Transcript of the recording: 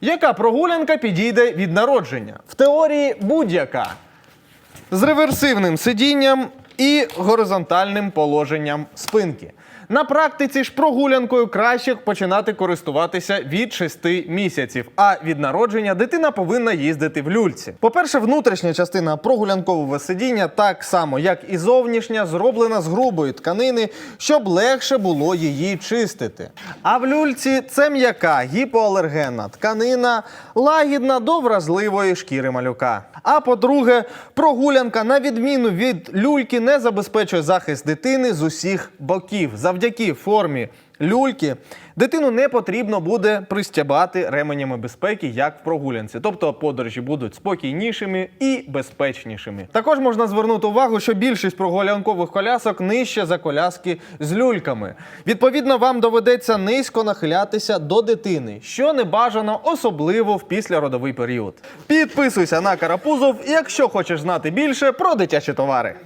Яка прогулянка підійде від народження? В теорії будь-яка. З реверсивним сидінням і горизонтальним положенням спинки. На практиці ж прогулянкою краще починати користуватися від 6 місяців, а від народження дитина повинна їздити в люльці. По-перше, внутрішня частина прогулянкового сидіння, так само як і зовнішня, зроблена з грубої тканини, щоб легше було її чистити. А в люльці це м'яка гіпоалергенна тканина, лагідна до вразливої шкіри малюка. А по-друге, прогулянка, на відміну від люльки, не забезпечує захист дитини з усіх боків. Завдяки формі люльки дитину не потрібно буде пристябати ременями безпеки, як в прогулянці. Тобто подорожі будуть спокійнішими і безпечнішими. Також можна звернути увагу, що більшість прогулянкових колясок нижче за коляски з люльками. Відповідно, вам доведеться низько нахилятися до дитини, що не бажано, особливо в післяродовий період. Підписуйся на Карапузов, якщо хочеш знати більше про дитячі товари.